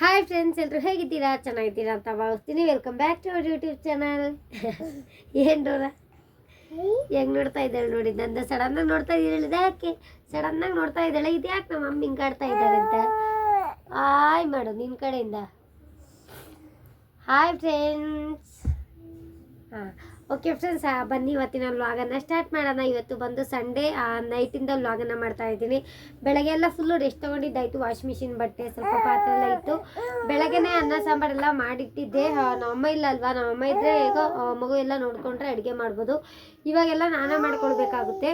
Hi friends ಎಲ್ಲರೂ ಹೇಗಿದ್ದೀರಾ? ಚೆನ್ನಾಗಿದ್ದೀರಾ ಅಂತ ಭಾವಿಸ್ತೀನಿ. Welcome back to our YouTube channel ಏನು ಡೋರ ಹೆಂಗೆ ನೋಡ್ತಾ ಇದ್ದಾಳೆ ನೋಡಿ, ನಂದು ಸಡನ್ನಾಗಿ ನೋಡ್ತಾ ಇದ್ದಾಳೆ ಯಾಕೆ? ಸಡನ್ನಾಗಿ ನೋಡ್ತಾ ಇದ್ದಾಳೆ. ಇದು ಯಾಕೆ ನಮ್ಮ ಅಮ್ಮ ಹಿಂಗೆ ಆಡ್ತಾ ಇದ್ದಾಳೆ ಅಂತ? ಹಾಯ್ ಮಾಡು ನಿನ್ನ ಕಡೆಯಿಂದ. ಹಾಯ್ ಫ್ರೆಂಡ್ಸ್ ಹಾಂ ಓಕೆ ಫ್ರೆಂಡ್ಸ್ ಬನ್ನಿ ಇವತ್ತಿನ ವ್ಲಾಗನ್ನು ಸ್ಟಾರ್ಟ್ ಮಾಡೋಣ. ಇವತ್ತು ಬಂದು ಸಂಡೇ ನೈಟಿಂದ ವ್ಲಾಗನ್ನು ಮಾಡ್ತಾ ಇದ್ದೀನಿ. ಬೆಳಗ್ಗೆ ಎಲ್ಲ ಫುಲ್ಲು ರೆಸ್ಟ್ ತೊಗೊಂಡಿದ್ದಾಯಿತು ವಾಶ್ ಮಿಷಿನ್ ಬಟ್ಟೆ ಸ್ವಲ್ಪ ಪಾತ್ರೆ ಎಲ್ಲ ಇತ್ತು. ಬೆಳಗ್ಗೆನೇ ಅನ್ನ ಸಾಂಬಾರೆಲ್ಲ ಮಾಡಿಟ್ಟಿದ್ದೆ. ನಮ್ಮ ನಮ್ಮಮ್ಮ ಇಲ್ಲ ಅಲ್ವಾ? ನಮ್ಮಮ್ಮ ಇದ್ದರೆ ಈಗ ಮಗು ಎಲ್ಲ ನೋಡಿಕೊಂಡ್ರೆ ಅಡುಗೆ ಮಾಡ್ಬೋದು. ಇವಾಗೆಲ್ಲ ನಾನೇ ಮಾಡ್ಕೊಳ್ಬೇಕಾಗುತ್ತೆ.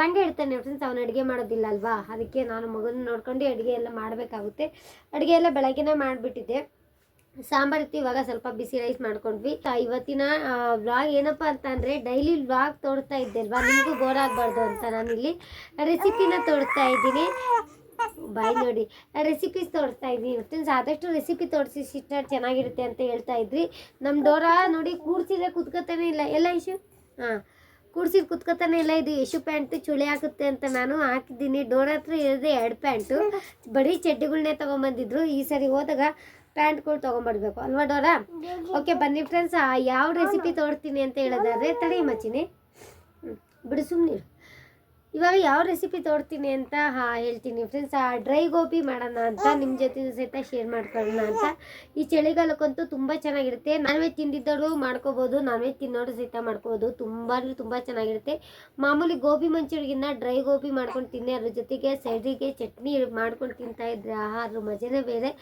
ರಂಗ ಇಡ್ತಾನೆ ಫ್ರೆಂಡ್ಸ್ ಅವನು ಅಡುಗೆ ಮಾಡೋದಿಲ್ಲ ಅಲ್ವಾ? ಅದಕ್ಕೆ ನಾನು ಮಗನ ನೋಡ್ಕೊಂಡು ಅಡುಗೆ ಎಲ್ಲ ಮಾಡಬೇಕಾಗುತ್ತೆ. ಅಡುಗೆ ಎಲ್ಲ ಬೆಳಗ್ಗೆನೇ ಮಾಡಿಬಿಟ್ಟಿದ್ದೆ. ಸಾಂಬಾರ್ ಇತ್ತು, ಇವಾಗ ಸ್ವಲ್ಪ ಬಿಸಿ ರೈಸ್ ಮಾಡ್ಕೊಂಡ್ವಿ. ಇವತ್ತಿನ ವ್ಲಾಗ್ ಏನಪ್ಪ ಅಂತ ಅಂದರೆ ಡೈಲಿ ವ್ಲಾಗ್ ತೋಡ್ತಾ ಇದ್ದೆ ಅಲ್ವಾ? ನಿಮಗೂ ಬೋರ್ ಆಗಬಾರ್ದು ಅಂತ ನಾನಿಲ್ಲಿ ರೆಸಿಪಿನ ತೋಡ್ತಾ ಇದ್ದೀನಿ. ಬಾಯ್ ನೋಡಿ. ರೆಸಿಪೀಸ್ ತೋರಿಸ್ತಾ ಇದ್ದೀನಿ. ಇವತ್ತಿನ ಆದಷ್ಟು ರೆಸಿಪಿ ತೋರಿಸಿ ಸಿಸ್ಟರ್ ಚೆನ್ನಾಗಿರುತ್ತೆ ಅಂತ ಹೇಳ್ತಾ ಇದ್ರಿ. ನಮ್ಮ ಡೋರಾ ನೋಡಿ, ಕೂರ್ಸಿದ್ರೆ ಕುತ್ಕೋತಾನೆ ಇಲ್ಲ. ಎಲ್ಲ ಇಶು ಹಾಂ. ಕೂಡ್ಸಿದ್ ಕುತ್ಕೋತಾನೆ ಇಲ್ಲ, ಇದು ಯಶು ಪ್ಯಾಂಟ್ ಚುಳಿ ಆಗುತ್ತೆ ಅಂತ ನಾನು ಹಾಕಿದ್ದೀನಿ. ಡೋರ್ ಹತ್ರ ಇರೋದೇ ಎರಡು ಪ್ಯಾಂಟು. ಬರೀ ಚಡ್ಡಿಗಳನ್ನೇ ತೊಗೊಂಬಂದಿದ್ರು. ಈ ಸರಿ ಹೋದಾಗ ಪ್ಯಾಂಟ್ಗಳು ತೊಗೊಂಬರ್ಬೇಕು. ಅಲ್ವಾ ಡೋರಾ? ಓಕೆ ಬನ್ನಿ ಫ್ರೆಂಡ್ಸ್ ಯಾವ ರೆಸಿಪಿ ತೋರ್ತೀನಿ ಅಂತ ಹೇಳೋದಾದ್ರೆ ತಡಿ ಮಚ್ಚಿನಿ. ಬಿಡು ಸುಮ್ಮನೆ ಇವಾಗ ಯಾವ ರೆಸಿಪಿ ತೋರ್ತೀನಿ ಅಂತ ಹೇಳ್ತೀನಿ. ಫ್ರೆಂಡ್ಸ್ ಆ ಡ್ರೈ ಗೋಬಿ ಮಾಡೋಣ ಅಂತ ನಿಮ್ಮ ಜೊತೆ ಸಹಿತ ಶೇರ್ ಮಾಡ್ಕೊಳ್ಳೋಣ ಅಂತ. ಈ ಚಳಿಗಾಲಕ್ಕಂತೂ ತುಂಬ ಚೆನ್ನಾಗಿರುತ್ತೆ. ನಾನ್ ವೆಜ್ ತಿಂದಿದ್ದವರು ಮಾಡ್ಕೋಬೋದು ನಾನ್ ವೆಜ್ ತಿನ್ನೋರು ಸಹಿತ ಮಾಡ್ಕೋಬೋದು. ತುಂಬ ತುಂಬ ಚೆನ್ನಾಗಿರುತ್ತೆ. ಮಾಮೂಲಿ ಗೋಬಿ ಮಂಚೂರಿಗಿನ್ನ ಡ್ರೈ ಗೋಬಿ ಮಾಡ್ಕೊಂಡು ತಿನ್ನಿ, ಅದ್ರ ಜೊತೆಗೆ ಸೈಡಿಗೆ ಚಟ್ನಿ ಮಾಡ್ಕೊಂಡು ತಿಂತಾ ಇದ್ರೆ ಆಹಾರ ಮಜನೇ ಬೇರೆ.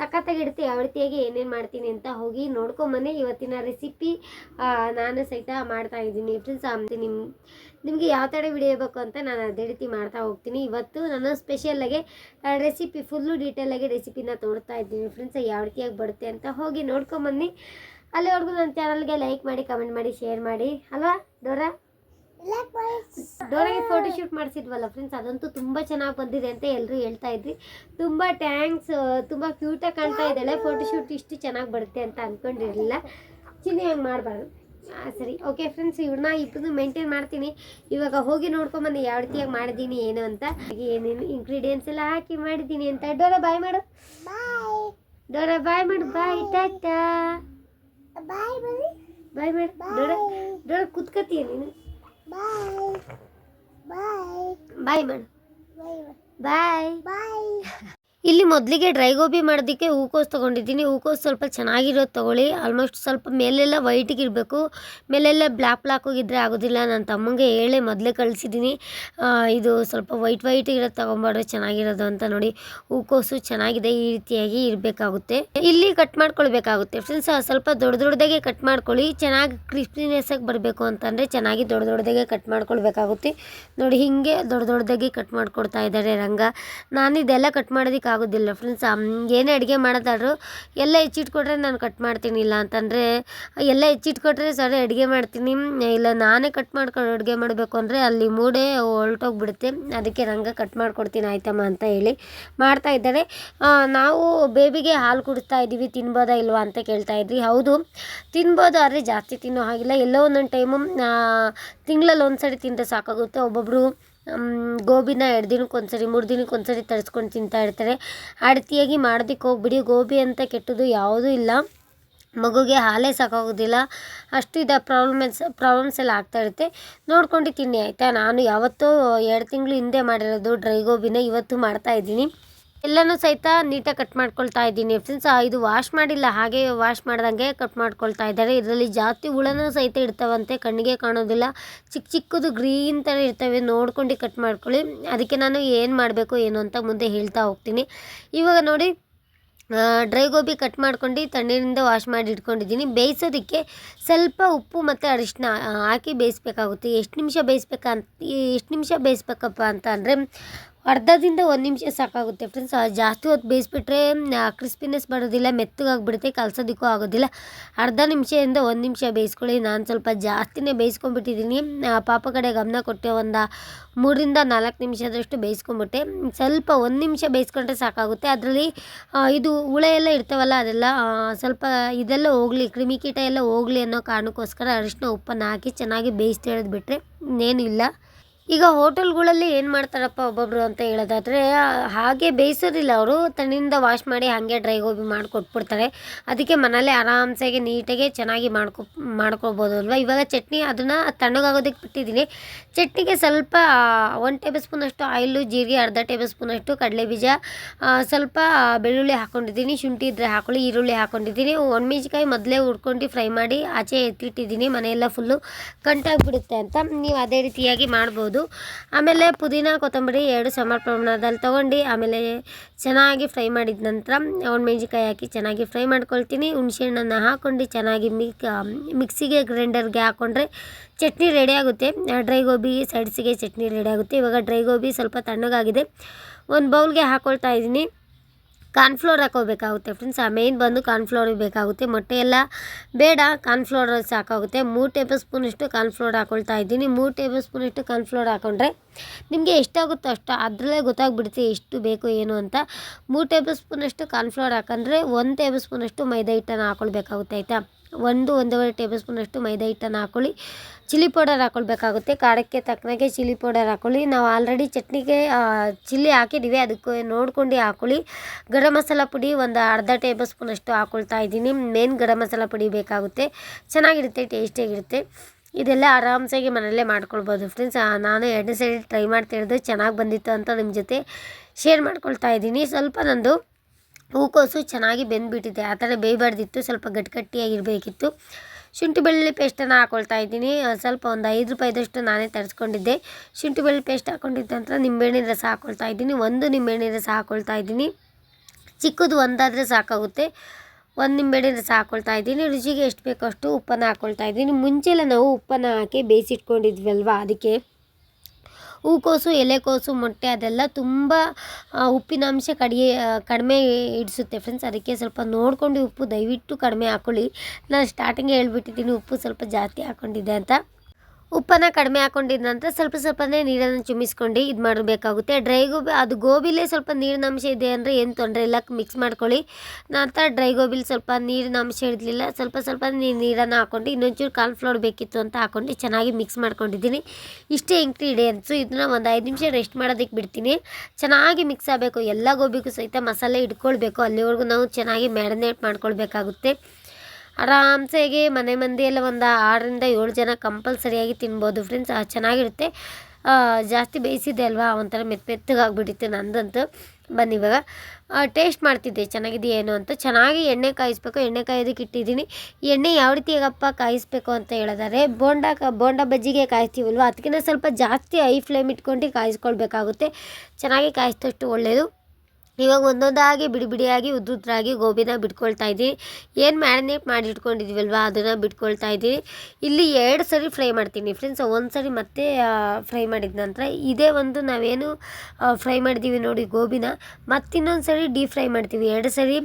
ಸಖತ್ತಾಗಿರುತ್ತೆ. ಯಾವ ರೀತಿಯಾಗಿ ಏನೇನು ಮಾಡ್ತೀನಿ ಅಂತ ಹೋಗಿ ನೋಡ್ಕೊಂಬನ್ನಿ ಇವತ್ತಿನ ರೆಸಿಪಿ ನಾನು ಸಹಿತ ಮಾಡ್ತಾ ಇದ್ದೀನಿ. ಫ್ರೆಂಡ್ಸ್ ನಿಮ್ಮ ನಿಮಗೆ ಯಾವ ಥರ ವಿಡಿಯೋ ಬೇಕು ಅಂತ ನಾನು ಅದೇ ರೀತಿ ಮಾಡ್ತಾ ಹೋಗ್ತೀನಿ. ಇವತ್ತು ನಾನು ಸ್ಪೆಷಲಾಗಿ ರೆಸಿಪಿ ಫುಲ್ಲು ಡೀಟೇಲಾಗಿ ರೆಸಿಪಿನ ತೋರ್ತಾ ಇದ್ದೀನಿ. ಫ್ರೆಂಡ್ಸ್ ಯಾವ ರೀತಿಯಾಗಿ ಬರುತ್ತೆ ಅಂತ ಹೋಗಿ ನೋಡ್ಕೊಂಬನ್ನಿ ಅಲ್ಲಿವರೆಗೂ ನನ್ನ ಚಾನಲ್ಗೆ ಲೈಕ್ ಮಾಡಿ ಕಮೆಂಟ್ ಮಾಡಿ ಶೇರ್ ಮಾಡಿ. ಅಲ್ವಾ, ಡೋರಾ? ಡೋರಾಗೆ ಫೋಟೋ ಶೂಟ್ ಮಾಡಿಸಿದ್ವಲ್ಲ ಫ್ರೆಂಡ್ಸ್ ಅದಂತೂ ತುಂಬ ಚೆನ್ನಾಗಿ ಬಂದಿದೆ ಅಂತ ಎಲ್ಲರೂ ಹೇಳ್ತಾ ಇದ್ರಿ. ತುಂಬ ಟ್ಯಾಂಕ್ಸ್ ತುಂಬ ಕ್ಯೂಟಾಗಿ ಕಾಣ್ತಾ ಇದ್ದಾಳೆ. ಫೋಟೋ ಶೂಟ್ ಇಷ್ಟು ಚೆನ್ನಾಗಿ ಬರುತ್ತೆ ಅಂತ ಅಂದ್ಕೊಂಡಿರಲಿಲ್ಲ ಚಿನ್ನಿ ಹಂಗೆ ಮಾಡಬಾರ್ದು. ಸರಿ. ಓಕೆ ಫ್ರೆಂಡ್ಸ್ ಇವ್ರನ್ನ ಇಬ್ಬರನ್ನು ಮೇಂಟೈನ್ ಮಾಡ್ತೀನಿ. ಇವಾಗ ಹೋಗಿ ನೋಡ್ಕೊಂಬಂದು ಯಾವ ರೀತಿಯಾಗಿ ಮಾಡಿದ್ದೀನಿ ಏನು ಅಂತ. ಏನೇನು ಇಂಗ್ರೀಡಿಯೆಂಟ್ಸ್ ಎಲ್ಲ ಹಾಕಿ ಮಾಡಿದ್ದೀನಿ ಅಂತ. ಡೋರ ಬಾಯ್ ಮಾಡು. ಡೋರ ಬಾಯ್ ಮಾಡು. ಬಾಯ್ ಟಾಟಾ. ಬಾಯ್ ಮಾಡು. ಡೋರ ಡೋರ ಕುತ್ಕತೀಯ ನೀನು? ಬಾಯ್ ಮಾಡು. ಬಾಯ್ ಇಲ್ಲಿ ಮೊದಲಿಗೆ ಡ್ರೈ ಗೋಬಿ ಮಾಡೋದಕ್ಕೆ ಹೂಕೋಸು ತೊಗೊಂಡಿದ್ದೀನಿ. ಹೂಕೋಸು ಸ್ವಲ್ಪ ಚೆನ್ನಾಗಿರೋದು ತೊಗೊಳ್ಳಿ. ಆಲ್ಮೋಸ್ಟ್ ಸ್ವಲ್ಪ ಮೇಲೆಲ್ಲ ವೈಟಿಗೆ ಇರಬೇಕು. ಮೇಲೆಲ್ಲ ಬ್ಲ್ಯಾಕ್ ಬ್ಲ್ಯಾಕ್ ಹೋಗಿದ್ರೆ ಆಗೋದಿಲ್ಲ. ನನ್ನ ತಮ್ಮಂಗೆ ಹೇಳಿ ಮೊದಲೇ ಕಳಿಸಿದ್ದೀನಿ. ಇದು ಸ್ವಲ್ಪ ವೈಟ್ ವೈಟ್ ಇರೋದು ತೊಗೊಂಬಾರ್ದು ಚೆನ್ನಾಗಿರೋದು ಅಂತ ನೋಡಿ. ಹೂಕೋಸು ಚೆನ್ನಾಗಿದೆ. ಈ ರೀತಿಯಾಗಿ ಇರಬೇಕಾಗುತ್ತೆ. ಇಲ್ಲಿ ಕಟ್ ಮಾಡ್ಕೊಳ್ಬೇಕಾಗುತ್ತೆ. ಫ್ರೆಂಡ್ಸ್ ಸ್ವಲ್ಪ ದೊಡ್ಡ ದೊಡ್ಡದಾಗೆ ಕಟ್ ಮಾಡ್ಕೊಳ್ಳಿ. ಚೆನ್ನಾಗಿ ಕ್ರಿಸ್ಪಿನೆಸ್ಸಾಗಿ ಬರಬೇಕು ಅಂತಂದರೆ ಚೆನ್ನಾಗಿ ದೊಡ್ಡ ದೊಡ್ಡದಾಗೆ ಕಟ್ ಮಾಡ್ಕೊಳ್ಬೇಕಾಗುತ್ತೆ. ನೋಡಿ, ಹೀಗೆ ದೊಡ್ಡ ದೊಡ್ಡದಾಗಿ ಕಟ್ ಮಾಡ್ಕೊಡ್ತಾ ಇದ್ದಾರೆ ರಂಗ. ನಾನು ಇದೆಲ್ಲ ಕಟ್ ಮಾಡೋದಕ್ಕೆ ಆಗೋದಿಲ್ಲ ಫ್ರೆಂಡ್ಸ್ ಏನೇ ಅಡುಗೆ ಮಾಡೋದಾದ್ರು ಎಲ್ಲ ಹೆಚ್ಚಿಟ್ಕೊಟ್ರೆ ನಾನು ಕಟ್ ಮಾಡ್ತೀನಿ, ಇಲ್ಲ ಅಂತಂದರೆ ಎಲ್ಲ ಹೆಚ್ಚಿಟ್ಕೊಟ್ರೆ ಸರಿ ಅಡುಗೆ ಮಾಡ್ತೀನಿ. ಇಲ್ಲ, ನಾನೇ ಕಟ್ ಮಾಡ್ಕೊಂಡು ಅಡುಗೆ ಮಾಡಬೇಕು ಅಂದರೆ ಅಲ್ಲಿ ಮೂಡೆ ಹೊರಟೋಗ್ಬಿಡುತ್ತೆ. ಅದಕ್ಕೆ ರಂಗ ಕಟ್ ಮಾಡ್ಕೊಡ್ತೀನಿ ಆಯ್ತಮ್ಮ ಅಂತ ಹೇಳಿ ಮಾಡ್ತಾ ಇದ್ದಾರೆ. ನಾವು ಬೇಬಿಗೆ ಹಾಲು ಕುಡಿಸ್ತಾ ಇದ್ದೀವಿ, ತಿನ್ಬೋದಾ ಇಲ್ವಾ ಅಂತ ಕೇಳ್ತಾ ಇದ್ವಿ. ಹೌದು, ತಿನ್ಬೋದು, ಆದರೆ ಜಾಸ್ತಿ ತಿನ್ನೋ ಹಾಗಿಲ್ಲ. ಎಲ್ಲೋ ಒಂದೊಂದು ಟೈಮು ತಿಂಗಳಲ್ಲಿ ಒಂದು ಸರಿ ತಿಂದರೆ ಸಾಕಾಗುತ್ತೆ. ಒಬ್ಬೊಬ್ಬರು ಗೋಬಿನ ಎರಡು ದಿನಕ್ಕೆ ಒಂದ್ಸರಿ, ಮೂರು ದಿನಕ್ಕೆ ಒಂದ್ಸರಿ ತರಿಸ್ಕೊಂಡು ತಿಂತಾ ಇರ್ತಾರೆ. ಆ ಮಾಡೋದಕ್ಕೆ ಹೋಗ್ಬಿಡಿ. ಗೋಬಿ ಅಂತ ಕೆಟ್ಟದ್ದು ಯಾವುದೂ ಇಲ್ಲ. ಮಗುಗೆ ಹಾಲೇ ಸಾಕಾಗೋದಿಲ್ಲ. ಅಷ್ಟು ಇದೆ ಪ್ರಾಬ್ಲಮ್ಸ್ ಪ್ರಾಬ್ಲಮ್ಸ್ ಎಲ್ಲ ಆಗ್ತಾ ಇರುತ್ತೆ. ನೋಡ್ಕೊಂಡು ತಿನ್ನಿ, ಆಯಿತಾ? ನಾನು ಯಾವತ್ತೂ ಎರಡು ತಿಂಗಳು ಹಿಂದೆ ಮಾಡಿರೋದು ಡ್ರೈ ಗೋಬಿನ, ಇವತ್ತು ಮಾಡ್ತಾ ಇದ್ದೀನಿ. ಎಲ್ಲನೂ ಸಹಿತ ನೀಟಾಗಿ ಕಟ್ ಮಾಡ್ಕೊಳ್ತಾ ಇದ್ದೀನಿ. ಫ್ರೆಂಡ್ಸ್ ಇದು ವಾಶ್ ಮಾಡಿಲ್ಲ, ಹಾಗೆ ವಾಶ್ ಮಾಡ್ದಂಗೆ ಕಟ್ ಮಾಡ್ಕೊಳ್ತಾ ಇದ್ದಾರೆ. ಇದರಲ್ಲಿ ಜಾಸ್ತಿ ಹುಳನೂ ಸಹಿತ ಇರ್ತಾವಂತೆ ಕಣ್ಣಿಗೆ ಕಾಣೋದಿಲ್ಲ. ಚಿಕ್ಕ ಚಿಕ್ಕದು ಗ್ರೀನ್ ಥರ ಇರ್ತವೆ, ನೋಡ್ಕೊಂಡು ಕಟ್ ಮಾಡ್ಕೊಳ್ಳಿ. ಅದಕ್ಕೆ ನಾನು ಏನು ಮಾಡಬೇಕು, ಏನು ಅಂತ ಮುಂದೆ ಹೇಳ್ತಾ ಹೋಗ್ತೀನಿ. ಇವಾಗ ನೋಡಿ ಡ್ರೈ ಗೋಬಿ ಕಟ್ ಮಾಡ್ಕೊಂಡು ತಣ್ಣೀರಿಂದ ವಾಶ್ ಮಾಡಿ ಇಟ್ಕೊಂಡಿದ್ದೀನಿ. ಬೇಯಿಸೋದಕ್ಕೆ ಸ್ವಲ್ಪ ಉಪ್ಪು ಮತ್ತು ಅರಿಶಿನ ಹಾಕಿ ಬೇಯಿಸ್ಬೇಕಾಗುತ್ತೆ. ಎಷ್ಟು ನಿಮಿಷ ಬೇಯಿಸ್ಬೇಕಂತ ಎಷ್ಟು ನಿಮಿಷ ಬೇಯಿಸ್ಬೇಕಪ್ಪ ಅಂತ ಅಂದರೆ ಅರ್ಧದಿಂದ ಒಂದು ನಿಮಿಷ ಸಾಕಾಗುತ್ತೆ ಫ್ರೆಂಡ್ಸ್ ಜಾಸ್ತಿ ಹೊತ್ತು ಬೇಯಿಸ್ಬಿಟ್ರೆ ಕ್ರಿಸ್ಪಿನೆಸ್ ಬರೋದಿಲ್ಲ, ಮೆತ್ತಗಾಗ್ಬಿಡುತ್ತೆ, ಕಲಸೋದಕ್ಕೂ ಆಗೋದಿಲ್ಲ. ಅರ್ಧ ನಿಮಿಷದಿಂದ ಒಂದು ನಿಮಿಷ ಬೇಯಿಸ್ಕೊಳ್ಳಿ. ನಾನು ಸ್ವಲ್ಪ ಜಾಸ್ತಿನೇ ಬೇಯಿಸ್ಕೊಂಡ್ಬಿಟ್ಟಿದ್ದೀನಿ. ಪಾಪ ಕಡೆ ಗಮನ ಕೊಟ್ಟೆ ಒಂದು ಮೂರಿಂದ ನಾಲ್ಕು ನಿಮಿಷದಷ್ಟು ಬೇಯಿಸ್ಕೊಂಬಿಟ್ಟೆ ಸ್ವಲ್ಪ ಒಂದು ನಿಮಿಷ ಬೇಯಿಸ್ಕೊಂಡ್ರೆ ಸಾಕಾಗುತ್ತೆ. ಅದರಲ್ಲಿ ಇದು ಹುಳ ಎಲ್ಲ ಇರ್ತಾವಲ್ಲ, ಅದೆಲ್ಲ ಸ್ವಲ್ಪ ಇದೆಲ್ಲ ಹೋಗಲಿ ಕ್ರಿಮಿಕೀಟ ಎಲ್ಲ ಹೋಗಲಿ ಅನ್ನೋ ಕಾರಣಕ್ಕೋಸ್ಕರ ಅರಿಶಿನ ಉಪ್ಪನ್ನು ಹಾಕಿ ಚೆನ್ನಾಗಿ ಬೇಯಿಸ್ತಾ ಬಿಟ್ಟರೆ ಇನ್ನೇನು ಇಲ್ಲ ಈಗ ಹೋಟೆಲ್ಗಳಲ್ಲಿ ಏನು ಮಾಡ್ತಾರಪ್ಪ ಒಬ್ಬೊಬ್ಬರು ಅಂತ ಹೇಳೋದಾದರೆ ಹಾಗೆ ಬೇಯಿಸೋದಿಲ್ಲ ಅವರು. ತನ್ನಿಂದ ವಾಶ್ ಮಾಡಿ ಹಾಗೆ ಡ್ರೈ ಗೋಬಿ ಮಾಡಿ ಕೊಟ್ಬಿಡ್ತಾರೆ. ಅದಕ್ಕೆ ಮನೇಲೆ ಆರಾಮ್ಸಾಗಿ ನೀಟಾಗಿ ಚೆನ್ನಾಗಿ ಮಾಡ್ಕೊ ಮಾಡ್ಕೊಬೋದು ಅಲ್ವಾ? ಇವಾಗ ಚಟ್ನಿ ಅದನ್ನು ತಣ್ಣಗಾಗೋದಕ್ಕೆ ಬಿಟ್ಟಿದ್ದೀನಿ. ಚಟ್ನಿಗೆ ಸ್ವಲ್ಪ ಒನ್ ಟೇಬಲ್ ಸ್ಪೂನಷ್ಟು ಆಯಿಲು, ಜೀರಿಗೆ, ಅರ್ಧ ಟೇಬಲ್ ಸ್ಪೂನಷ್ಟು ಕಡಲೆಬೀಜ ಬೀಜ ಸ್ವಲ್ಪ ಬೆಳ್ಳುಳ್ಳಿ ಹಾಕ್ಕೊಂಡಿದ್ದೀನಿ ಶುಂಠಿ ಇದ್ದರೆ ಹಾಕೊಳ್ಳಿ, ಈರುಳ್ಳಿ ಹಾಕ್ಕೊಂಡಿದ್ದೀನಿ ಒಣಮೆಣ್ಸಿಕಾಯಿ ಮೊದಲೇ ಹುರ್ಕೊಂಡು ಫ್ರೈ ಮಾಡಿ ಆಚೆ ಎತ್ತಿಟ್ಟಿದ್ದೀನಿ, ಮನೆಯೆಲ್ಲ ಫುಲ್ಲು ಕಂಟಾಗಿಬಿಡುತ್ತೆ ಅಂತ. ನೀವು ಅದೇ ರೀತಿಯಾಗಿ ಮಾಡ್ಬೋದು. ಆಮೇಲೆ ಪುದೀನ, ಕೊತ್ತಂಬರಿ ಎರಡು ಸಮ ಪ್ರಮಾಣದಲ್ಲಿ ತೊಗೊಂಡು ಆಮೇಲೆ ಚೆನ್ನಾಗಿ ಫ್ರೈ ಮಾಡಿದ ನಂತರ ಮೆಣಸಿನ್ಕಾಯಿ ಹಾಕಿ ಚೆನ್ನಾಗಿ ಫ್ರೈ ಮಾಡ್ಕೊಳ್ತೀನಿ. ಹುಣಸೆಹಣ್ಣನ್ನು ಹಾಕ್ಕೊಂಡು ಚೆನ್ನಾಗಿ ಮಿಕ್, ಮಿಕ್ಸಿಗೆ ಗ್ರೈಂಡರ್ಗೆ ಹಾಕ್ಕೊಂಡ್ರೆ ಚಟ್ನಿ ರೆಡಿ ಆಗುತ್ತೆ. ಡ್ರೈ ಗೋಬಿ ಸೈಡ್ಸಿಗೆ ಚಟ್ನಿ ರೆಡಿ ಆಗುತ್ತೆ. ಇವಾಗ ಡ್ರೈ ಗೋಬಿ ಸ್ವಲ್ಪ ತಣ್ಣಗಾಗಿದೆ. ಒಂದು ಬೌಲ್ಗೆ ಹಾಕ್ಕೊಳ್ತಾ ಇದ್ದೀನಿ. ಕಾರ್ನ್ಫ್ಲೋರ್ ಹಾಕೋಬೇಕಾಗುತ್ತೆ ಫ್ರೆಂಡ್ಸ್ ಆ ಮೇಯ್ನ್ ಬಂದು ಕಾರ್ನ್ಫ್ಲೋರ್ ಬೇಕಾಗುತ್ತೆ. ಮೊಟ್ಟೆ ಎಲ್ಲ ಬೇಡ ಕಾರ್ನ್ಫ್ಲೋರ್ ಸಾಕಾಗುತ್ತೆ. ಮೂರು ಟೇಬಲ್ ಸ್ಪೂನಷ್ಟು ಕಾರ್ನ್ಫ್ಲೋರ್ ಹಾಕೊಳ್ತಾ ಇದ್ದೀನಿ. ಮೂರು ಟೇಬಲ್ ಸ್ಪೂನಷ್ಟು ಕಾರ್ನ್ಫ್ಲೋರ್ ಹಾಕೊಂಡ್ರೆ ನಿಮಗೆ ಎಷ್ಟಾಗುತ್ತೋ ಅಷ್ಟು ಅದರಲ್ಲೇ ಗೊತ್ತಾಗ್ಬಿಡುತ್ತೆ ಎಷ್ಟು ಬೇಕು ಏನು ಅಂತ. ಮೂರು ಟೇಬಲ್ ಸ್ಪೂನಷ್ಟು ಕಾರ್ನ್ಫ್ಲೋರ್ ಹಾಕೊಂಡ್ರೆ ಒಂದು ಟೇಬಲ್ ಸ್ಪೂನಷ್ಟು ಮೈದಾ ಹಿಟ್ಟನ್ನು ಹಾಕೊಳ್ಬೇಕಾಗುತ್ತೆ, ಆಯಿತಾ? ಒಂದು, ಒಂದೂವರೆ ಟೇಬಲ್ ಸ್ಪೂನಷ್ಟು ಮೈದಾ ಹಿಟ್ಟನ್ನು ಹಾಕೊಳ್ಳಿ. ಚಿಲ್ಲಿ ಪೌಡರ್ ಹಾಕ್ಕೊಳ್ಬೇಕಾಗುತ್ತೆ ಖಾರಕ್ಕೆ ತಕ್ಕನಾಗೆ ಚಿಲ್ಲಿ ಪೌಡರ್ ಹಾಕ್ಕೊಳ್ಳಿ ನಾವು ಆಲ್ರೆಡಿ ಚಟ್ನಿಗೆ ಚಿಲ್ಲಿ ಹಾಕಿದ್ದೀವಿ. ಅದಕ್ಕೆ ನೋಡ್ಕೊಂಡು ಹಾಕೊಳ್ಳಿ. ಗರಂ ಮಸಾಲ ಪುಡಿ ಒಂದು ಅರ್ಧ ಟೇಬಲ್ ಸ್ಪೂನಷ್ಟು ಹಾಕ್ಕೊಳ್ತಾ ಇದ್ದೀನಿ. ಮೇನ್ ಗರಂ ಮಸಾಲ ಪುಡಿ ಬೇಕಾಗುತ್ತೆ. ಚೆನ್ನಾಗಿರುತ್ತೆ, ಟೇಸ್ಟಿಯಾಗಿರುತ್ತೆ. ಇದೆಲ್ಲ ಆರಾಮ್ಸಾಗಿ ಮನೆಯಲ್ಲೇ ಮಾಡ್ಕೊಳ್ಬೋದು ಫ್ರೆಂಡ್ಸ್ ನಾನು ಎರಡನೇ ಸೈಡ್ ಟ್ರೈ ಮಾಡ್ತಿರೋದು ಚೆನ್ನಾಗಿ ಬಂದಿತ್ತು ಅಂತ ನಿಮ್ಮ ಜೊತೆ ಶೇರ್ ಮಾಡ್ಕೊಳ್ತಾ ಇದ್ದೀನಿ. ಸ್ವಲ್ಪ ನಂದು ಹೂಕೋಸು ಚೆನ್ನಾಗಿ ಬೆಂದುಬಿಟ್ಟಿದೆ. ಆ ಥರ ಬೇಯಬಾರ್ದಿತ್ತು. ಸ್ವಲ್ಪ ಗಟ್ಟಿ ಗಟ್ಟಿಯಾಗಿರಬೇಕಿತ್ತು ಶುಂಠಿ ಬೆಳ್ಳುಳ್ಳಿ ಪೇಸ್ಟನ್ನು ಹಾಕ್ಕೊಳ್ತಾ ಇದ್ದೀನಿ. ಸ್ವಲ್ಪ ಒಂದು ಐದು ರೂಪಾಯಿದಷ್ಟು ನಾನೇ ತರಿಸ್ಕೊಂಡಿದ್ದೆ. ಶುಂಠಿ ಬೆಳ್ಳುಳ್ಳಿ ಪೇಸ್ಟ್ ಹಾಕ್ಕೊಂಡಿದ್ದ ನಂತರ ನಿಂಬೆಹಣ್ಣಿನ ರಸ ಹಾಕ್ಕೊಳ್ತಾ ಇದ್ದೀನಿ. ಒಂದು ನಿಂಬೆಹಣ್ಣಿನ ರಸ ಹಾಕ್ಕೊಳ್ತಾ ಇದ್ದೀನಿ. ಚಿಕ್ಕದು ಒಂದಾದರೆ ಸಾಕಾಗುತ್ತೆ. ಒಂದು ನಿಂಬೆಹಣ್ಣಿನ ರಸ ಹಾಕ್ಕೊಳ್ತಾ ಇದ್ದೀನಿ. ರುಚಿಗೆ ಎಷ್ಟು ಬೇಕೋ ಅಷ್ಟು ಉಪ್ಪನ್ನು ಹಾಕ್ಕೊಳ್ತಾ ಇದ್ದೀನಿ. ಮುಂಚೆಲ್ಲ ನಾವು ಉಪ್ಪನ್ನು ಹಾಕಿ ಬೇಯಿಸಿಟ್ಕೊಂಡಿದ್ವಲ್ವ ಅದಕ್ಕೆ. ಹೂಕೋಸು, ಎಲೆಕೋಸು, ಮೊಟ್ಟೆ ಅದೆಲ್ಲ ತುಂಬ ಉಪ್ಪಿನಾಂಶ ಕಡಿಮೆ ಕಡಿಮೆ ಇಡಿಸುತ್ತೆ ಫ್ರೆಂಡ್ಸ್ ಅದಕ್ಕೆ ಸ್ವಲ್ಪ ನೋಡ್ಕೊಂಡು ಉಪ್ಪು ದಯವಿಟ್ಟು ಕಡಿಮೆ ಹಾಕ್ಕೊಳ್ಳಿ ನಾನು ಸ್ಟಾರ್ಟಿಂಗೇ ಹೇಳ್ಬಿಟ್ಟಿದ್ದೀನಿ, ಉಪ್ಪು ಸ್ವಲ್ಪ ಜಾಸ್ತಿ ಹಾಕ್ಕೊಂಡಿದ್ದೆ ಅಂತ. ಉಪ್ಪನ್ನು ಕಡಿಮೆ ಹಾಕೊಂಡಿದ ನಂತರ ಸ್ವಲ್ಪ ಸ್ವಲ್ಪನೇ ನೀರನ್ನು ಚುಮ್ಮಿಸ್ಕೊಂಡು ಇದು ಮಾಡಬೇಕಾಗುತ್ತೆ. ಡ್ರೈ ಗೋಬಿ ಅದು ಗೋಬಿಲೇ ಸ್ವಲ್ಪ ನೀರಿನ ಅಂಶ ಇದೆ ಅಂದರೆ ಏನು ತೊಂದರೆ ಇಲ್ಲ. ಮಿಕ್ಸ್ ಮಾಡ್ಕೊಳ್ಳಿ. ನಂತರ ಡ್ರೈ ಗೋಬಿಲಿ ಸ್ವಲ್ಪ ನೀರಿನ ಅಂಶ ಇರಲಿಲ್ಲ. ಸ್ವಲ್ಪ ಸ್ವಲ್ಪ ನೀರನ್ನು ಹಾಕ್ಕೊಂಡು ಇನ್ನೊಂಚೂರು ಕಾರ್ನ್ಫ್ಲೋರ್ ಬೇಕಿತ್ತು ಅಂತ ಹಾಕ್ಕೊಂಡು ಚೆನ್ನಾಗಿ ಮಿಕ್ಸ್ ಮಾಡ್ಕೊಂಡಿದ್ದೀನಿ. ಇಷ್ಟೇ ಇಂಗ್ರೀಡಿಯೆಂಟ್ಸು ಇದನ್ನ ಒಂದು ಐದು ನಿಮಿಷ ರೆಸ್ಟ್ ಮಾಡೋದಕ್ಕೆ ಬಿಡ್ತೀನಿ. ಚೆನ್ನಾಗಿ ಮಿಕ್ಸ್ ಆಗಬೇಕು. ಎಲ್ಲ ಗೋಬಿಗೂ ಸಹಿತ ಮಸಾಲೆ ಇಟ್ಕೊಳ್ಬೇಕು. ಅಲ್ಲಿವರೆಗೂ ನಾವು ಚೆನ್ನಾಗಿ ಮ್ಯಾರಿನೇಟ್ ಮಾಡ್ಕೊಳ್ಬೇಕಾಗುತ್ತೆ. ಆರಾಮ್ಸಾಗಿ ಮನೆ ಮಂದಿ ಎಲ್ಲ ಒಂದು ಆರರಿಂದ ಏಳು ಜನ ಕಂಪಲ್ಸರಿಯಾಗಿ ತಿನ್ಬೋದು ಫ್ರೆಂಡ್ಸ್. ಚೆನ್ನಾಗಿರುತ್ತೆ. ಜಾಸ್ತಿ ಬೇಯಿಸಿದ್ದೆ ಅಲ್ವಾ? ಒಂಥರ ಮೆತ್ತ ಮೆತ್ತಗಾಗ್ಬಿಟ್ಟಿತ್ತು ನಂದಂತೂ. ಬನ್ನಿ ಇವಾಗ. ಟೇಸ್ಟ್ ಮಾಡ್ತಿದ್ದೆ. ಚೆನ್ನಾಗಿದೆ ಏನು ಅಂತ. ಚೆನ್ನಾಗಿ ಎಣ್ಣೆ ಕಾಯಿಸ್ಬೇಕು. ಎಣ್ಣೆ ಕಾಯೋದಕ್ಕೆ ಇಟ್ಟಿದ್ದೀನಿ. ಎಣ್ಣೆ ಯಾವ ರೀತಿ ಹೇಗಪ್ಪ ಕಾಯಿಸ್ಬೇಕು ಅಂತ ಹೇಳಿದಾರೆ. ಬೋಂಡ ಕ, ಬೋಂಡ ಬಜ್ಜಿಗೆ ಕಾಯಿಸ್ತೀವಲ್ವ? ಅದಕ್ಕಿಂತ ಸ್ವಲ್ಪ ಜಾಸ್ತಿ ಐ ಫ್ಲೇಮ್ ಇಟ್ಕೊಂಡು ಕಾಯಿಸ್ಕೊಳ್ಬೇಕಾಗುತ್ತೆ. ಚೆನ್ನಾಗಿ ಕಾಯಿಸಿದಷ್ಟು ಒಳ್ಳೆಯದು ಇವಾಗ ಒಂದೊಂದಾಗಿ ಬಿಡಿ ಬಿಡಿಯಾಗಿ ಉದ್ದುದ್ರಾಗಿ ಗೋಬಿನ ಬಿಟ್ಕೊಳ್ತಾ ಇದ್ದೀನಿ. ಏನು ಮ್ಯಾರಿನೇಟ್ ಮಾಡಿ ಇಟ್ಕೊಂಡಿದ್ದೀವಲ್ವ ಅದನ್ನು ಬಿಟ್ಕೊಳ್ತಾ ಇದ್ದೀನಿ. ಇಲ್ಲಿ ಎರಡು ಸರಿ ಫ್ರೈ ಮಾಡ್ತೀನಿ ಫ್ರೆಂಡ್ಸ್. ಒಂದು ಸರಿ ಮತ್ತೆ ಫ್ರೈ ಮಾಡಿದ ನಂತರ ಇದೇ ಒಂದು ನಾವೇನು ಫ್ರೈ ಮಾಡಿದ್ದೀವಿ ನೋಡಿ ಗೋಬಿನ. ಮತ್ತಿನ್ನೊಂದು ಸರಿ ಡೀಪ್ ಫ್ರೈ ಮಾಡ್ತೀವಿ. ಎರಡು ಸರಿ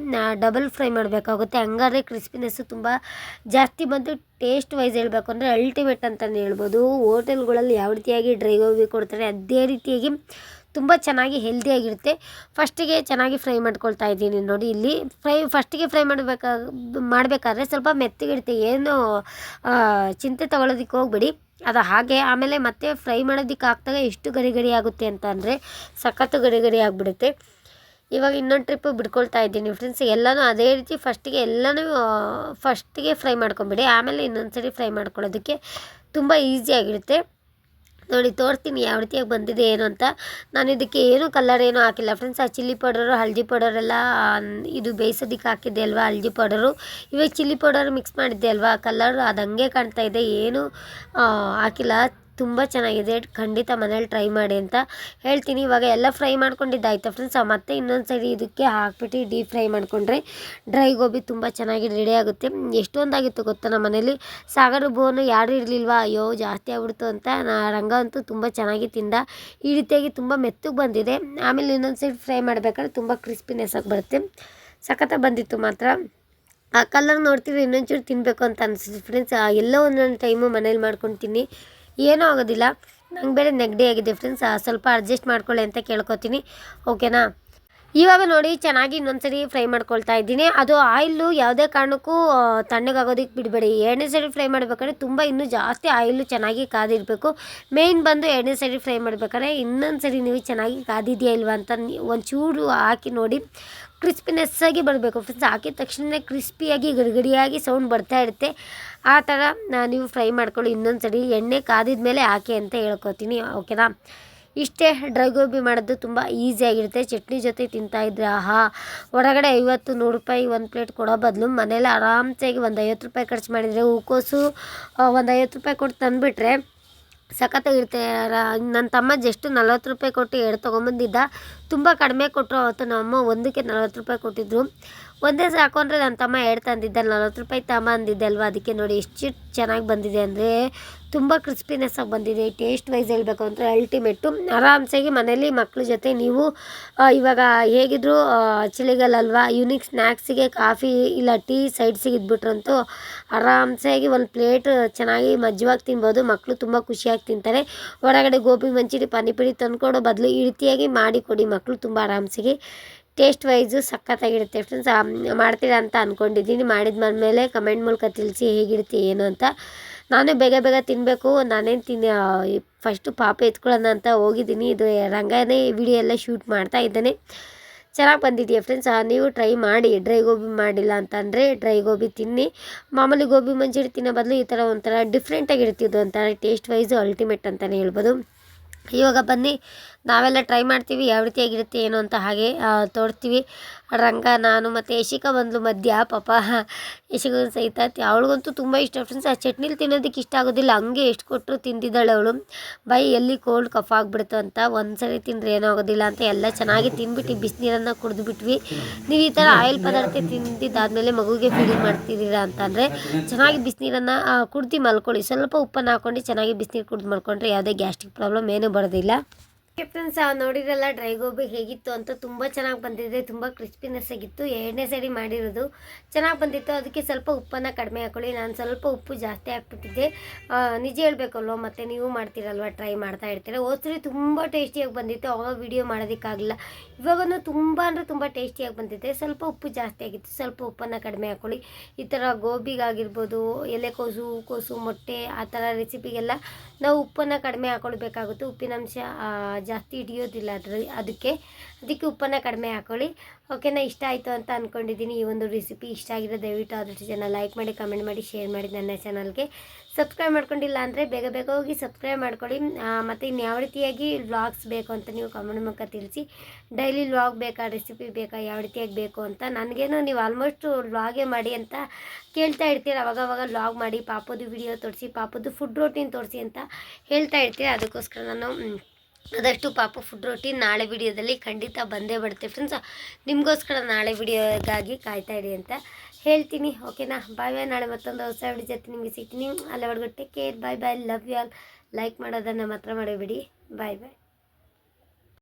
ಡಬಲ್ ಫ್ರೈ ಮಾಡಬೇಕಾಗುತ್ತೆ. ಹಂಗಾದ್ರೆ ಕ್ರಿಸ್ಪಿನೆಸ್ಸು ತುಂಬ ಜಾಸ್ತಿ ಬಂದು ಟೇಸ್ಟ್ ವೈಸ್ ಹೇಳಬೇಕು ಅಂದರೆ ಅಲ್ಟಿಮೇಟ್ ಅಂತಲೇ ಹೇಳ್ಬೋದು. ಹೋಟೆಲ್ಗಳಲ್ಲಿ ಯಾವ ರೀತಿಯಾಗಿ ಡ್ರೈ ಗೋಬಿ ಕೊಡ್ತಾರೆ, ಅದೇ ರೀತಿಯಾಗಿ ತುಂಬ ಚೆನ್ನಾಗಿ ಹೆಲ್ದಿಯಾಗಿರುತ್ತೆ. ಫಸ್ಟಿಗೆ ಚೆನ್ನಾಗಿ ಫ್ರೈ ಮಾಡ್ಕೊಳ್ತಾ ಇದ್ದೀನಿ ನೋಡಿ ಇಲ್ಲಿ. ಫ್ರೈ, ಫಸ್ಟಿಗೆ ಫ್ರೈ ಮಾಡಬೇಕಾ, ಮಾಡಬೇಕಾದ್ರೆ ಸ್ವಲ್ಪ ಮೆತ್ತಗಿಡುತ್ತೆ ಏನು ಚಿಂತೆ ತಗೊಳ್ಳೋದಕ್ಕೆ ಹೋಗ್ಬೇಡಿ. ಅದು ಹಾಗೆ ಆಮೇಲೆ ಮತ್ತೆ ಫ್ರೈ ಮಾಡೋದಕ್ಕೆ ಹಾಕ್ದಾಗ ಎಷ್ಟು ಗರಿ ಗರಿ ಆಗುತ್ತೆ ಅಂತ ಅಂದರೆ ಸಖತ್ತು ಗರಿ ಗರಿ ಆಗಿಬಿಡುತ್ತೆ. ಇವಾಗ ಇನ್ನೊಂದು ಟ್ರಿಪ್ಪು ಬಿಡ್ಕೊಳ್ತಾ ಇದ್ದೀನಿ ಫ್ರೆಂಡ್ಸ್ ಎಲ್ಲನೂ ಅದೇ ರೀತಿ ಫಸ್ಟಿಗೆ ಎಲ್ಲನೂ ಫಸ್ಟಿಗೆ ಫ್ರೈ ಮಾಡ್ಕೊಂಬಿಡಿ. ಆಮೇಲೆ ಇನ್ನೊಂದು ಸರಿ ಫ್ರೈ ಮಾಡ್ಕೊಳ್ಳೋದಕ್ಕೆ ತುಂಬ ಈಸಿಯಾಗಿರುತ್ತೆ ನೋಡಿ ತೋರಿಸ್ತೀನಿ ಯಾವ ರೀತಿಯಾಗಿ ಬಂದಿದೆ ಏನು ಅಂತ. ನಾನು ಇದಕ್ಕೆ ಏನು ಕಲರ್ ಏನು ಹಾಕಿಲ್ಲ ಫ್ರೆಂಡ್ಸ್ ಆ ಚಿಲ್ಲಿ ಪೌಡರು ಹಳದಿ ಪೌಡರ್ ಎಲ್ಲ ಇದು ಬೇಯಿಸೋದಕ್ಕೆ ಹಾಕಿದ್ದೆ ಅಲ್ವಾ, ಹಳದಿ ಪೌಡರು ಇವಾಗ ಚಿಲ್ಲಿ ಪೌಡರ್ ಮಿಕ್ಸ್ ಮಾಡಿದ್ದೆ ಅಲ್ವಾ ಕಲರ್ ಅದು ಹಂಗೆ ಕಾಣ್ತಾ ಇದೆ, ಏನು ಹಾಕಿಲ್ಲ. ತುಂಬ ಚೆನ್ನಾಗಿದೆ. ಖಂಡಿತ ಮನೇಲಿ ಟ್ರೈ ಮಾಡಿ ಅಂತ ಹೇಳ್ತೀನಿ. ಇವಾಗ ಎಲ್ಲ ಫ್ರೈ ಮಾಡ್ಕೊಂಡಿದ್ದಾಯ್ತು ಫ್ರೆಂಡ್ಸ್ ಮತ್ತೆ ಇನ್ನೊಂದು ಸರಿ ಇದಕ್ಕೆ ಹಾಕ್ಬಿಟ್ಟು ಡೀಪ್ ಫ್ರೈ ಮಾಡಿಕೊಂಡ್ರೆ ಡ್ರೈ ಗೋಬಿ ತುಂಬ ಚೆನ್ನಾಗಿ ರೆಡಿ ಆಗುತ್ತೆ. ಎಷ್ಟೊಂದಾಗಿತ್ತು ಗೊತ್ತಾ ನಮ್ಮ ಮನೇಲಿ? ಸಾಗರ ಬೋನು ಯಾರು ಇರಲಿಲ್ವಾ? ಅಯ್ಯೋ, ಜಾಸ್ತಿ ಆಗ್ಬಿಡ್ತು ಅಂತ. ನಾ, ರಂಗ ಅಂತೂ ತುಂಬ ಚೆನ್ನಾಗಿ ತಿಂದ. ಈ ರೀತಿಯಾಗಿ ತುಂಬ ಮೆತ್ತಗೆ ಬಂದಿದೆ. ಆಮೇಲೆ ಇನ್ನೊಂದು ಸೈಡ್ ಫ್ರೈ ಮಾಡಬೇಕಾದ್ರೆ ತುಂಬ ಕ್ರಿಸ್ಪಿನೆಸ್ ಆಗಿ ಬರುತ್ತೆ. ಸಖತ್ತಾಗಿ ಬಂದಿತ್ತು ಮಾತ್ರ. ಆ ಕಲರ್ ನೋಡ್ತೀವಿ ಇನ್ನೊಂಚೂರು ತಿನ್ನಬೇಕು ಅಂತ ಅನಿಸುತ್ತೆ ಫ್ರೆಂಡ್ಸ್ ಎಲ್ಲೋ ಒಂದೊಂದು ಟೈಮು ಮನೇಲಿ ಮಾಡ್ಕೊಂಡು ತಿನ್ನಿ. ಏನೂ ಆಗೋದಿಲ್ಲ. ನಂಗೆ ಬೇರೆ ನೆಗಡಿ ಆಗಿದೆ ಫ್ರೆಂಡ್ಸ್ ಸ್ವಲ್ಪ ಅಡ್ಜಸ್ಟ್ ಮಾಡ್ಕೊಳ್ಳಿ ಅಂತ ಕೇಳ್ಕೊತೀನಿ. ಓಕೆನಾ ಇವಾಗ ನೋಡಿ, ಚೆನ್ನಾಗಿ ಇನ್ನೊಂದ್ಸರಿ ಫ್ರೈ ಮಾಡ್ಕೊಳ್ತಾ ಇದ್ದೀನಿ. ಅದು ಆಯಿಲು ಯಾವುದೇ ಕಾರಣಕ್ಕೂ ತಣ್ಣಗಾಗೋದಕ್ಕೆ ಬಿಡಬೇಡಿ. ಎರಡನೇ ಸರಿ ಫ್ರೈ ಮಾಡಬೇಕಾದ್ರೆ ತುಂಬ ಇನ್ನೂ ಜಾಸ್ತಿ ಆಯಿಲು ಚೆನ್ನಾಗಿ ಕಾದಿರಬೇಕು. ಮೇಯ್ನ್ ಬಂದು ಎರಡನೇ ಸರಿ ಫ್ರೈ ಮಾಡಬೇಕಾದ್ರೆ ಇನ್ನೊಂದು ಸರಿ ನೀವು ಚೆನ್ನಾಗಿ ಕಾದಿದೆಯಾ ಇಲ್ವಾ ಅಂತ ಒಂಚೂರು ಹಾಕಿ ನೋಡಿ. ಕ್ರಿಸ್ಪಿನೆಸ್ ಆಗಿ ಬರಬೇಕು. ಫ್ರೆಂಡ್ಸ್ ಹಾಕಿದ ತಕ್ಷಣ ಕ್ರಿಸ್ಪಿಯಾಗಿ ಗಡಿಗಡಿಯಾಗಿ ಸೌಂಡ್ ಬರ್ತಾ ಇರುತ್ತೆ. ಆ ಥರ ನೀವು ಫ್ರೈ ಮಾಡ್ಕೊಳ್ಳಿ. ಇನ್ನೊಂದು ಸರಿ ಎಣ್ಣೆ ಕಾದಿದ ಮೇಲೆ ಹಾಕಿ ಅಂತ ಹೇಳ್ಕೊತೀನಿ ಓಕೆನಾ ಇಷ್ಟೇ ಡ್ರೈ ಗೋಬಿ ಮಾಡೋದು ತುಂಬ ಈಸಿಯಾಗಿರುತ್ತೆ ಚಟ್ನಿ ಜೊತೆ ತಿಂತಾಯಿದ್ರೆ ಆಹಾ! ಹೊರಗಡೆ ಐವತ್ತು ನೂರು ರೂಪಾಯಿ ಒಂದು ಪ್ಲೇಟ್ ಕೊಡೋ ಬದಲು ಮನೇಲಿ ಆರಾಮ್ಸಾಗಿ ಒಂದು ಐವತ್ತು ರೂಪಾಯಿ ಖರ್ಚು ಮಾಡಿದರೆ ಹೂಕೋಸು ಒಂದು ಐವತ್ತು ರೂಪಾಯಿ ಕೊಟ್ಟು ತಂದುಬಿಟ್ರೆ ಸಖತ್ತಾಗಿರುತ್ತೆ ನನ್ನ ತಮ್ಮ ಜಸ್ಟ್ ನಲ್ವತ್ತು ರೂಪಾಯಿ ಕೊಟ್ಟು ಎರಡು ತೊಗೊಂಬಂದಿದ್ದ. ತುಂಬ ಕಡಿಮೆ ಕೊಟ್ಟರು ಅವತ್ತು ನಮ್ಮಮ್ಮ ಒಂದಕ್ಕೆ ನಲ್ವತ್ತು ರೂಪಾಯಿ ಕೊಟ್ಟಿದ್ರು. ಒಂದೇ ಸಾಕು ಅಂದರೆ ನನ್ನ ತಮ್ಮ ಎರಡು ತಂದಿದ್ದೆ ನಲ್ವತ್ತು ರೂಪಾಯಿ ತಮ್ಮ ಅಂದಿದ್ದೆ ಅಲ್ವಾ? ಅದಕ್ಕೆ ನೋಡಿ ಎಷ್ಟು ಚೆನ್ನಾಗಿ ಬಂದಿದೆ ಅಂದರೆ ತುಂಬ ಕ್ರಿಸ್ಪಿನೆಸ್ ಆಗಿ ಬಂದಿದೆ. ಟೇಸ್ಟ್ ವೈಸ್ ಹೇಳಬೇಕು ಅಂದರೆ ಅಲ್ಟಿಮೇಟು ಆರಾಮ್ಸಾಗಿ ಮನೇಲಿ ಮಕ್ಕಳ ಜೊತೆ ನೀವು ಇವಾಗ ಹೇಗಿದ್ರು ಚಳಿಗಾಲಲ್ವಾ ಈವ್ನಿಂಗ್ ಸ್ನ್ಯಾಕ್ಸಿಗೆ ಕಾಫಿ ಇಲ್ಲ ಟೀ ಸೈಡ್ಸಿಗೆ ಇದ್ಬಿಟ್ರಂತೂ ಆರಾಮ್ಸಾಗಿ ಒಂದು ಪ್ಲೇಟ್ ಚೆನ್ನಾಗಿ ಮಜ್ಜವಾಗಿ ತಿನ್ಬೋದು. ಮಕ್ಕಳು ತುಂಬ ಖುಷಿಯಾಗಿ ತಿಂತಾರೆ. ಹೊರಗಡೆ ಗೋಬಿ, ಮಂಚೂರಿ, ಪಾನಿಪುರಿ ತಂದ್ಕೊಡೋ ಬದಲು ಈ ರೀತಿಯಾಗಿ ಮಾಡಿಕೊಡಿ ಮಕ್ಕಳು ತುಂಬ ಆರಾಮ್ಸಾಗಿ. ಟೇಸ್ಟ್ ವೈಸು ಸಖತ್ತಾಗಿರುತ್ತೆ ಫ್ರೆಂಡ್ಸ್ ಮಾಡ್ತೀರಾ ಅಂತ ಅಂದ್ಕೊಂಡಿದ್ದೀನಿ ಮಾಡಿದ ಮೇಲೆ ಕಮೆಂಟ್ ಮೂಲಕ ತಿಳಿಸಿ ಹೇಗಿರುತ್ತೆ ಏನು ಅಂತ. ನಾನು ಬೇಗ ಬೇಗ ತಿನ್ನಬೇಕು ನಾನೇನು ತಿನ್ನ ಫಸ್ಟು ಪಾಪ ಎತ್ಕೊಳ್ಳೋಣ ಅಂತ ಹೋಗಿದ್ದೀನಿ. ಇದು ರಂಗನೇ ವಿಡಿಯೋ ಎಲ್ಲ ಶೂಟ್ ಮಾಡ್ತಾ ಇದ್ದೇನೆ. ಚೆನ್ನಾಗಿ ಬಂದಿದೆಯಾ ಫ್ರೆಂಡ್ಸ್ ನೀವು ಟ್ರೈ ಮಾಡಿ. ಡ್ರೈ ಗೋಬಿ ಮಾಡಿಲ್ಲ ಅಂತಂದರೆ ಡ್ರೈ ಗೋಬಿ ತಿನ್ನಿ. ಮಾಮೂಲಿ ಗೋಬಿ ಮಂಚೂರಿ ತಿನ್ನೋ ಬದಲು ಈ ಥರ ಒಂಥರ ಡಿಫ್ರೆಂಟಾಗಿರುತ್ತೆ ಇದು ಒಂಥರ ಟೇಸ್ಟ್ ವೈಸು ಅಲ್ಟಿಮೇಟ್ ಅಂತಲೇ ಹೇಳ್ಬೋದು. ಇವಾಗ ಬನ್ನಿ. ನಾವೆಲ್ಲ ಟ್ರೈ ಮಾಡ್ತೀವಿ ಯಾವ ರೀತಿಯಾಗಿರುತ್ತೆ ಏನು ಅಂತ ಹಾಗೆ ತೋರ್ತೀವಿ ರಂಗ, ನಾನು ಮತ್ತು ಯಶಿಕಾ ಬಂದಳು ಮಧ್ಯ, ಪಾಪ. ಯಶಿಕಾ ಸಹಿತ ಅವಳಿಗಂತೂ ತುಂಬ ಇಷ್ಟ. ಫ್ರೆಂಡ್ಸ್ ಆ ಚಟ್ನಿಲಿ ತಿನ್ನೋದಕ್ಕೆ ಇಷ್ಟ ಆಗೋದಿಲ್ಲ. ಹಂಗೆ ಎಷ್ಟು ಕೊಟ್ಟರು ತಿಂದಿದ್ದಾಳೆ ಅವಳು. ಬೈ, ಎಲ್ಲಿ ಕೋಲ್ಡ್ ಕಫ್ ಆಗಿಬಿಡ್ತು ಅಂತ ಒಂದು ಸರಿ ತಿಂದರೆ ಏನೂ ಆಗೋದಿಲ್ಲ ಅಂತ ಎಲ್ಲ ಚೆನ್ನಾಗಿ ತಿಂದ್ಬಿಟ್ಟು ಬಿಸಿನೀರನ್ನು ಕುಡಿದು ಬಿಟ್ವಿ. ನೀವು ಈ ಥರ ಆಯಿಲ್ ಪದಾರ್ಥ ತಿಂದಿದ್ದಾದಮೇಲೆ ಮಗುಗೆ ಫೀಡಿಂಗ್ ಮಾಡ್ತಿದ್ದೀರಾ ಅಂತಂದರೆ ಚೆನ್ನಾಗಿ ಬಿಸಿನೀರನ್ನು ಕುಡ್ದು ಮಲ್ಕೊಳ್ಳಿ. ಸ್ವಲ್ಪ ಉಪ್ಪನ್ನು ಹಾಕ್ಕೊಂಡು ಚೆನ್ನಾಗಿ ಬಿಸಿನೀರು ಕುಡ್ದು ಮಲ್ಕೊಂಡ್ರೆ ಯಾವುದೇ ಗ್ಯಾಸ್ಟ್ರಿಕ್ ಪ್ರಾಬ್ಲಮ್ ಏನೂ ಬರೋದಿಲ್ಲ. ಫ್ರೆಂಡ್ಸ್ ನೋಡಿರಲ್ಲ ಡ್ರೈ ಗೋಬಿ ಹೇಗಿತ್ತು ಅಂತ ತುಂಬ ಚೆನ್ನಾಗಿ ಬಂದಿದೆ, ತುಂಬ ಕ್ರಿಸ್ಪಿನೆಸ್ ಆಗಿತ್ತು. ಎರಡನೇ ಸರಿ ಮಾಡಿರೋದು ಚೆನ್ನಾಗಿ ಬಂದಿತ್ತು. ಅದಕ್ಕೆ ಸ್ವಲ್ಪ ಉಪ್ಪನ್ನು ಕಡಿಮೆ ಹಾಕೊಳ್ಳಿ. ನಾನು ಸ್ವಲ್ಪ ಉಪ್ಪು ಜಾಸ್ತಿ ಹಾಕ್ಬಿಟ್ಟಿದ್ದೆ. ನಿಜ ಹೇಳಬೇಕಲ್ವ, ಮತ್ತು ನೀವು ಮಾಡ್ತೀರಲ್ವ ಟ್ರೈ ಮಾಡ್ತಾ ಇರ್ತೀರ? ಹೋದ್ಸರಿ ತುಂಬ ಟೇಸ್ಟಿಯಾಗಿ ಬಂದಿತ್ತು. ಅವಾಗ ವಿಡಿಯೋ ಮಾಡೋದಕ್ಕಾಗಲಿಲ್ಲ. ಇವಾಗನೂ ತುಂಬ ಅಂದರೆ ತುಂಬ ಟೇಸ್ಟಿಯಾಗಿ ಬಂದಿದೆ. ಸ್ವಲ್ಪ ಉಪ್ಪು ಜಾಸ್ತಿ ಆಗಿತ್ತು. ಸ್ವಲ್ಪ ಉಪ್ಪನ್ನು ಕಡಿಮೆ ಹಾಕೊಳ್ಳಿ. ಈ ಥರ ಗೋಬಿಗಾಗಿರ್ಬೋದು, ಎಲೆಕೋಸು ಹೂಕೋಸು ಮೊಟ್ಟೆ, ಆ ಥರ ರೆಸಿಪಿಗೆಲ್ಲ ನಾವು ಉಪ್ಪನ್ನು ಕಡಿಮೆ ಹಾಕೊಳ್ಬೇಕಾಗುತ್ತೆ. ಉಪ್ಪಿನಂಶ ಜಾಸ್ತಿ ಹಿಡಿಯೋದಿಲ್ಲ ಅದ್ರ ಅದಕ್ಕೆ ಅದಕ್ಕೆ ಉಪ್ಪನ್ನು ಕಡಿಮೆ ಹಾಕೊಳ್ಳಿ. ಓಕೆನಾ ಇಷ್ಟ ಆಯಿತು ಅಂತ ಅಂದ್ಕೊಂಡಿದ್ದೀನಿ ಈ ಒಂದು ರೆಸಿಪಿ ಇಷ್ಟ ಆಗಿದೆ ದಯವಿಟ್ಟು ಆದಷ್ಟು ಜನ ಲೈಕ್ ಮಾಡಿ ಕಮೆಂಟ್ ಮಾಡಿ ಶೇರ್ ಮಾಡಿ ನನ್ನ ಚಾನಲ್ಗೆ ಸಬ್ಸ್ಕ್ರೈಬ್ ಮಾಡ್ಕೊಂಡಿಲ್ಲ ಅಂದರೆ ಬೇಗ ಬೇಗ ಹೋಗಿ ಸಬ್ಸ್ಕ್ರೈಬ್ ಮಾಡ್ಕೊಳ್ಳಿ. ಮತ್ತು ಇನ್ಯಾವ ಯಾವ ರೀತಿಯಾಗಿ ವ್ಲಾಗ್ಸ್ ಬೇಕು ಅಂತ ನೀವು ಕಮೆಂಟ್ ಮೂಲಕ ತಿಳಿಸಿ. ಡೈಲಿ ವ್ಲಾಗ್ ಬೇಕಾ ರೆಸಿಪಿ ಬೇಕಾ, ಯಾವ ರೀತಿಯಾಗಿ ಬೇಕು ಅಂತ ನನಗೇನು ನೀವು ಆಲ್ಮೋಸ್ಟ್ ವ್ಲಾಗೇ ಮಾಡಿ ಅಂತ ಕೇಳ್ತಾ ಇರ್ತೀರ. ಅವಾಗವಾಗ ವ್ಲಾಗ್ ಮಾಡಿ ಪಾಪದು ವಿಡಿಯೋ ತೋರಿಸಿ ಪಾಪದು ಫುಡ್ ರೋಟೀನ್ ತೋರಿಸಿ ಅಂತ ಹೇಳ್ತಾ ಇರ್ತೀರ. ಅದಕ್ಕೋಸ್ಕರ ನಾನು ಆದಷ್ಟು ಪಾಪು ಫುಡ್ ರೊಟ್ಟಿ ನಾಳೆ ವಿಡಿಯೋದಲ್ಲಿ ಖಂಡಿತ ಬಂದೇ ಬರುತ್ತೆ ಫ್ರೆಂಡ್ಸ್ ನಿಮಗೋಸ್ಕರ ನಾಳೆ ವಿಡಿಯೋಗಾಗಿ ಕಾಯ್ತಾ ಇರಿ ಅಂತ ಹೇಳ್ತೀನಿ. ಓಕೆನಾ ಬಾಯ್ ಬಾಯ್ ನಾಳೆ ಮತ್ತೊಂದು ಹೊಸ ವಿಡಿಯೋ ಜೊತೆ ನಿಮಗೆ ಸಿಗ್ತೀನಿ. ಅಲ್ಲಿವರೆಗೂ take care bye bye love you all like ಮಾಡೋದನ್ನು ಮಾತ್ರ ಮಾಡಬೇಡಿ. ಬಾಯ್ ಬಾಯ್